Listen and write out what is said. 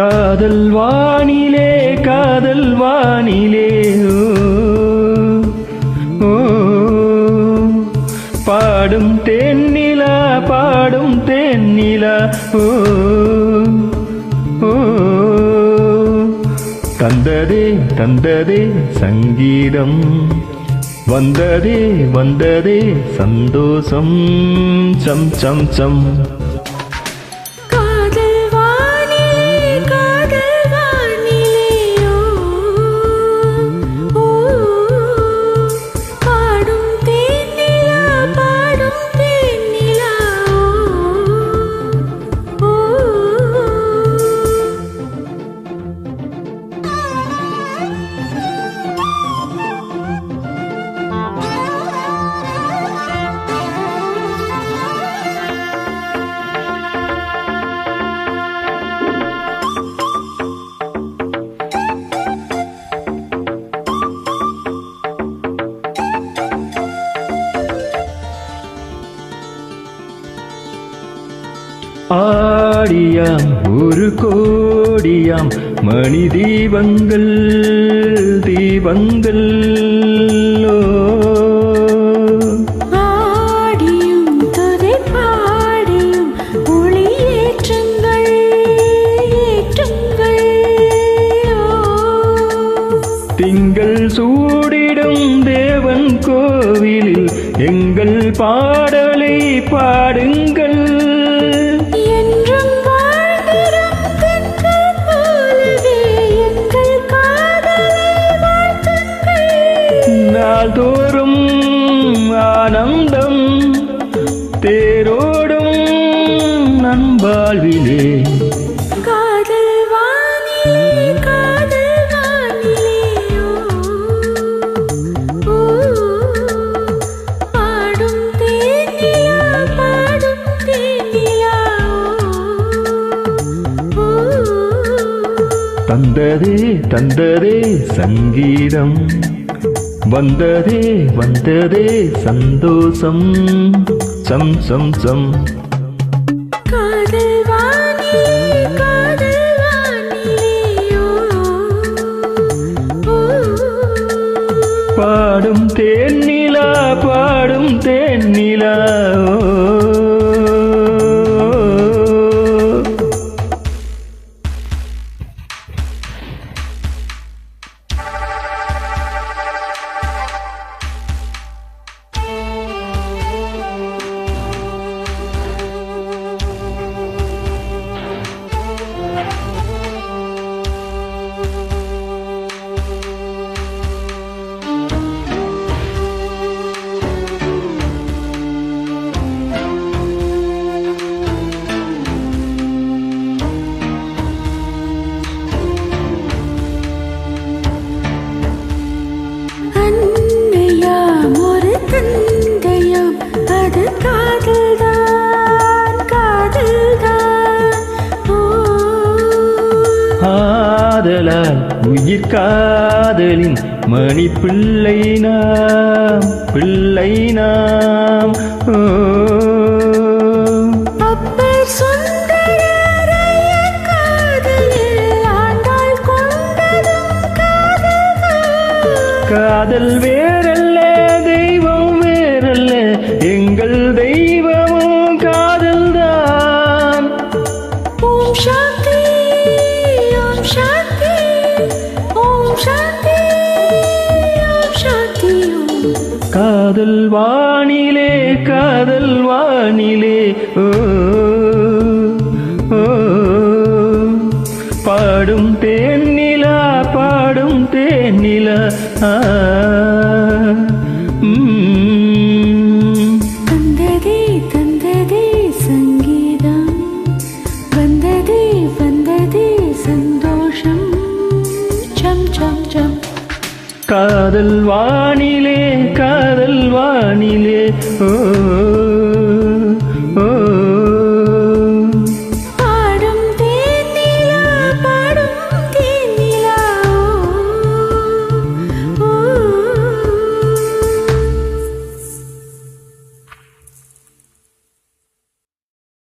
காதல் வானிலே காதல் வானிலே பாடும் தென்னிலா பாடும் தென்னிலா. ஓ. தந்ததே தந்ததே சங்கீதம். வந்ததே வந்ததே சந்தோஷம். சம் சம் சம். ஆடியாம் ஒரு கோடியாம் மணி தீபங்கள். தீபங்கள் திங்கள் சூடிடும் தேவன் கோவிலில் எங்கள் பாடலை பாடுங்கள். பாடும் தேனிலா ஓ. தந்ததே தந்ததே சங்கீதம். வந்ததே வந்ததே சந்தோஷம். சம் சம் சம். பாடும் தேன்னிலா பாடும் தேன்னிலா தந்தையாம் அது காதல்தான் காதல்தான். ஆதலால் உயிர் காதலின் மணி பிள்ளை நாம் பிள்ளை நாம். ஓ. காதல் வானிலே காதல் வானிலே ஓ ஓ. பாடும் தேன்னிலா பாடும் தேன்னிலா ஆ, காதல் வானிலே காதல் வானிலே ஓ.